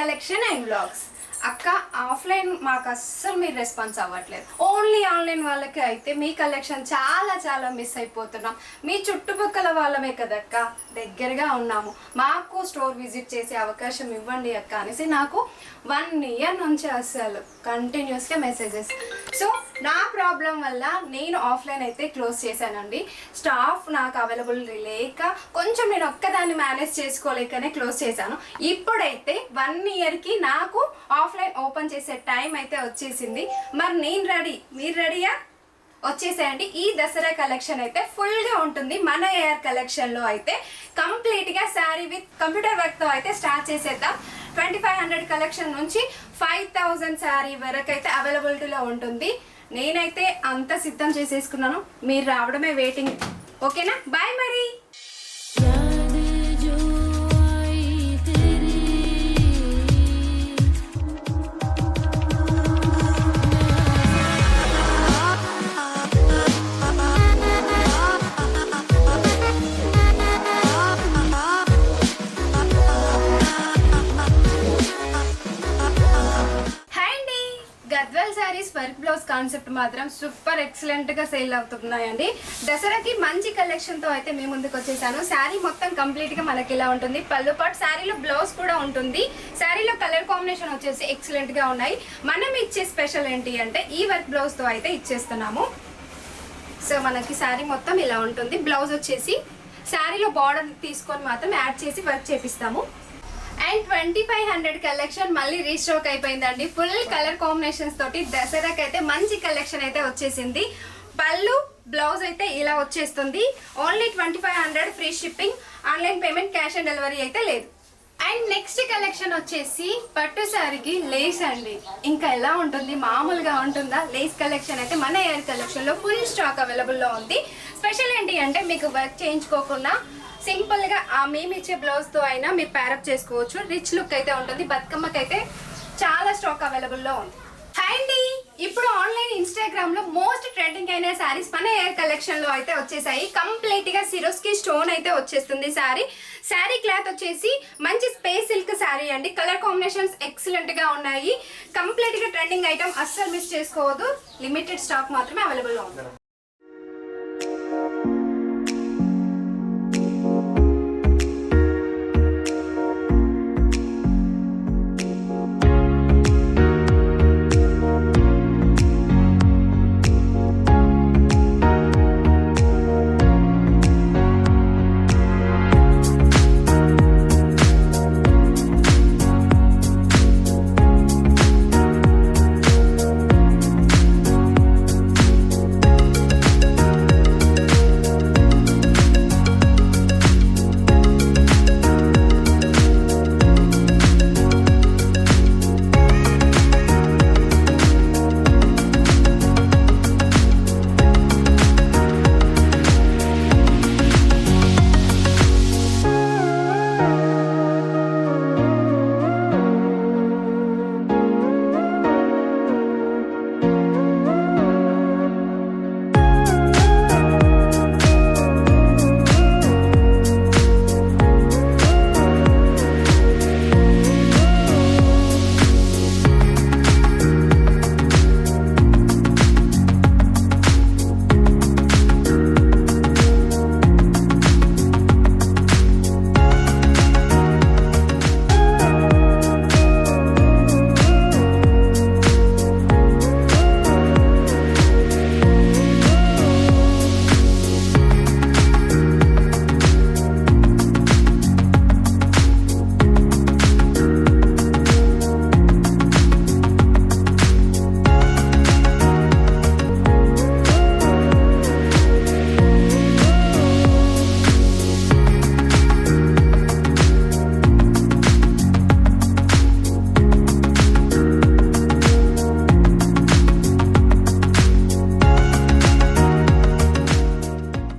Collection and blogs అక్క offline మాకు అస్సలు మీరు రెస్పాన్స్ అవ్వట్లేదు. ఓన్లీ ఆన్లైన్ వాళ్ళకి అయితే మీ కలెక్షన్ చాలా చాలా మిస్ అయిపోతున్నాం. మీ చుట్టుపక్కల వాళ్ళమే కదక్క? దగ్గరగా ఉన్నాము. మాకు స్టోర్ విజిట్ చేసే అవకాశం ఇవ్వండి అక్క అనేసి నాకు వన్ ఇయర్ నుంచి అసలు కంటిన్యూస్గా మెసేజెస్ సో నా ప్రాబ్లం వల్ల నేను ఆఫ్లైన్ అయితే క్లోజ్ చేశానండి. స్టాఫ్ నాకు అవైలబుల్ లేక కొంచెం నేను ఒక్కదాన్ని మేనేజ్ చేసుకోలేకనే క్లోజ్ చేశాను. ఇప్పుడైతే వన్ ఇయర్కి నాకు ఆఫ్లైన్ ఓపెన్ చేసే టైం అయితే వచ్చేసింది. మరి నేను రెడీ మీరు రెడీయా? వచ్చేసేయండి. ఈ దసరా కలెక్షన్ అయితే ఫుల్గా ఉంటుంది. మన ఎయిర్ కలెక్షన్లో అయితే కంప్లీట్గా శారీ విత్ కంప్యూటర్ వర్క్తో అయితే స్టార్ట్ చేసేద్దాం. ట్వంటీ ఫైవ్ హండ్రెడ్ కలెక్షన్ నుంచి ఫైవ్ థౌజండ్ శారీ వరకు అయితే అవైలబిలిటీలో ఉంటుంది. నేనైతే అంత సిద్ధం చేసేసుకున్నాను. మీరు రావడమే వెయిటింగ్ ఓకేనా? బాయ్ మరి శారీస్ వర్క్ బ్లౌజ్ కాన్సెప్ట్ మాత్రం సూపర్ ఎక్సలెంట్గా సేల్ అవుతున్నాయండి. దసరాకి మంచి కలెక్షన్తో అయితే మీ ముందుకు వచ్చేసాను. శారీ మొత్తం కంప్లీట్గా మనకి ఇలా ఉంటుంది. పళ్ళు పాటు శారీలో బ్లౌజ్ కూడా ఉంటుంది. శారీలో కలర్ కాంబినేషన్ వచ్చేసి ఎక్సలెంట్గా ఉన్నాయి. మనం ఇచ్చే స్పెషల్ ఏంటి అంటే ఈ వర్క్ బ్లౌజ్తో అయితే ఇచ్చేస్తున్నాము. సో మనకి శారీ మొత్తం ఇలా ఉంటుంది. బ్లౌజ్ వచ్చేసి శారీలో బార్డర్ తీసుకొని మాత్రం యాడ్ చేసి work చేపిస్తాము. And twenty five hundred collection మళ్ళీ రీస్టాక్ అయిపోయిందండి. ఫుల్ కలర్ కాంబినేషన్స్ తోటి దసరాకి అయితే మంచి కలెక్షన్ అయితే వచ్చేసింది. పళ్ళు బ్లౌజ్ అయితే ఇలా వచ్చేస్తుంది. Only twenty five hundred free shipping online payment cash on delivery అయితే లేదు. అండ్ నెక్స్ట్ కలెక్షన్ వచ్చేసి పట్టు శారీకి లేస్ అండి. ఇంకా ఎలా ఉంటుంది? మామూలుగా ఉంటుందా? లేస్ కలెక్షన్ అయితే మన ఎయిర్ కలెక్షన్లో ఫుల్ స్టాక్ అవైలబుల్లో ఉంది. స్పెషల్ ఏంటి అంటే మీకు వర్క్ చేయించుకోకుండా సింపుల్గా ఆ మేము ఇచ్చే బ్లౌజ్తో అయినా మీరు ప్యారప్ చేసుకోవచ్చు. రిచ్ లుక్ అయితే ఉంటుంది. బతుకమ్మకి అయితే చాలా స్టాక్ అవైలబుల్లో ఉంది. హాయ్ అండి. ఇప్పుడు ఆన్లైన్ ఇన్స్టాగ్రామ్లో మోస్ట్ ట్రెండింగ్ అయిన శారీస్ మన ఎయిర్ కలెక్షన్లో అయితే వచ్చేసాయి. కంప్లీట్గా సిరోస్కి స్టోన్ అయితే వచ్చేస్తుంది శారీ శారీ క్లాత్ వచ్చేసి మంచి స్పేస్ సిల్క్ శారీ అండి. కలర్ కాంబినేషన్స్ ఎక్సలెంట్గా ఉన్నాయి. కంప్లీట్గా ట్రెండింగ్ ఐటమ్ అస్సలు మిస్ చేసుకోవద్దు. లిమిటెడ్ స్టాక్ మాత్రమే అవైలబుల్లో ఉంది.